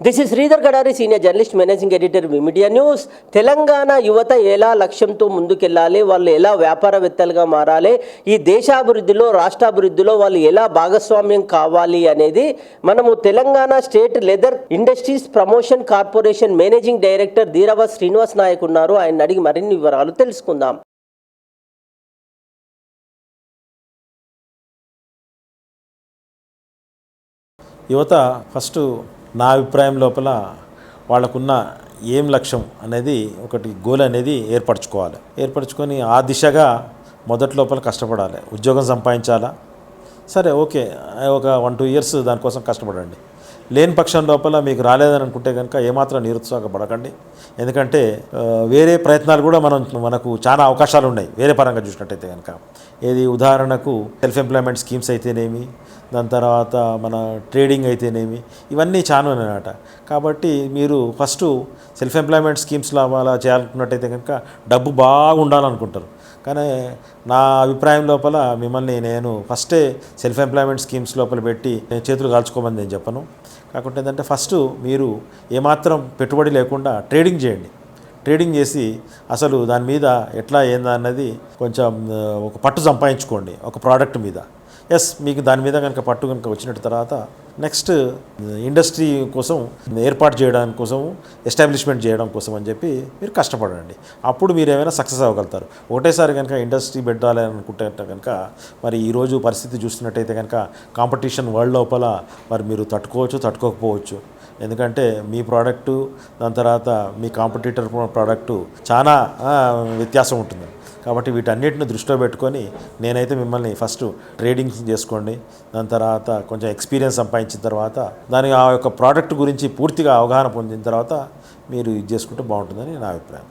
This is Sridhar Gadari senior journalist managing editor media news Telangana యువత ఎలా లక్ష్యంతో ముందుకెళ్ళాలి? వాళ్ళు ఎలా వ్యాపారవేత్తలుగా మారాలి? ఈ దేశాభివృద్ధిలో రాష్ట్రాభివృద్ధిలో వాళ్ళు ఎలా భాగస్వామ్యం కావాలి అనేది మనము Telangana state leather industries promotion corporation managing director Dheerava Srinivas Nayak ఉన్నారు. ఆయన అడిగి మరిన్ని వివరాలు తెలుసుకుందాం. యువత ఫస్ట్ నా అభిప్రాయం లోపల వాళ్ళకున్న ఏం లక్ష్యం అనేది ఒకటి గోల్ అనేది ఏర్పరచుకోవాలి. ఏర్పరచుకొని ఆ దిశగా మొదటి లోపల కష్టపడాలి. ఉద్యోగం సంపాదించాలా? సరే ఓకే. ఒక వన్ టూ ఇయర్స్ దానికోసం కష్టపడండి. లేని పక్షం లోపల మీకు రాలేదని అనుకుంటే కనుక ఏమాత్రం నిరుత్సాహపడకండి. ఎందుకంటే వేరే ప్రయత్నాలు కూడా మనం మనకు చాలా అవకాశాలు ఉన్నాయి వేరే పరంగా చూసినట్టయితే కనుక ఏది ఉదాహరణకు సెల్ఫ్ ఎంప్లాయ్మెంట్ స్కీమ్స్ అయితేనేమి దాని తర్వాత మన ట్రేడింగ్ అయితేనేమి ఇవన్నీ చాలా ఉన్నాయన్నమాట. కాబట్టి మీరు ఫస్ట్ సెల్ఫ్ ఎంప్లాయ్మెంట్ స్కీమ్స్లో అలా చేయాలనుకున్నట్టయితే కనుక డబ్బు బాగా ఉండాలనుకుంటారు కానీ నా అభిప్రాయం లోపల మిమ్మల్ని నేను ఫస్టే సెల్ఫ్ ఎంప్లాయ్మెంట్ స్కీమ్స్ లోపల పెట్టి నేను చేతులు కాల్చుకోమని నేను చెప్పను. కాకుండా ఏంటంటే ఫస్ట్ మీరు ఏమాత్రం పెట్టుబడి లేకుండా ట్రేడింగ్ చేయండి. ట్రేడింగ్ చేసి అసలు దాని మీద ఎట్లా ఏందా అన్నది కొంచెం ఒక పట్టు సంపాదించుకోండి ఒక ప్రోడక్ట్ మీద. ఎస్ మీకు దాని మీద కనుక పట్టు కనుక వచ్చినట్టు తర్వాత నెక్స్ట్ ఇండస్ట్రీ కోసం ఏర్పాటు చేయడానికి కోసం ఎస్టాబ్లిష్మెంట్ చేయడం కోసం అని చెప్పి మీరు కష్టపడండి. అప్పుడు మీరు ఏమైనా సక్సెస్ అవ్వగలుగుతారు. ఒకటేసారి కనుక ఇండస్ట్రీ పెట్టాలి అనుకుంటే కనుక మరి ఈరోజు పరిస్థితి చూస్తున్నట్టయితే కనుక కాంపిటీషన్ వరల్డ్ లోపల మరి మీరు తట్టుకోవచ్చు తట్టుకోకపోవచ్చు. ఎందుకంటే మీ ప్రోడక్టు దాని తర్వాత మీ కాంపిటీటర్ ప్రోడక్టు చాలా వ్యత్యాసం ఉంటుంది. కాబట్టి వీటన్నిటిని దృష్టిలో పెట్టుకొని నేనైతే మిమ్మల్ని ఫస్ట్ ట్రేడింగ్ చేసుకోండి. దాని తర్వాత కొంచెం ఎక్స్పీరియన్స్ సంపాదించిన తర్వాత దాని ఆ యొక్క ప్రోడక్ట్ గురించి పూర్తిగా అవగాహన పొందిన తర్వాత మీరు ఇది చేసుకుంటే బాగుంటుందని నా అభిప్రాయం.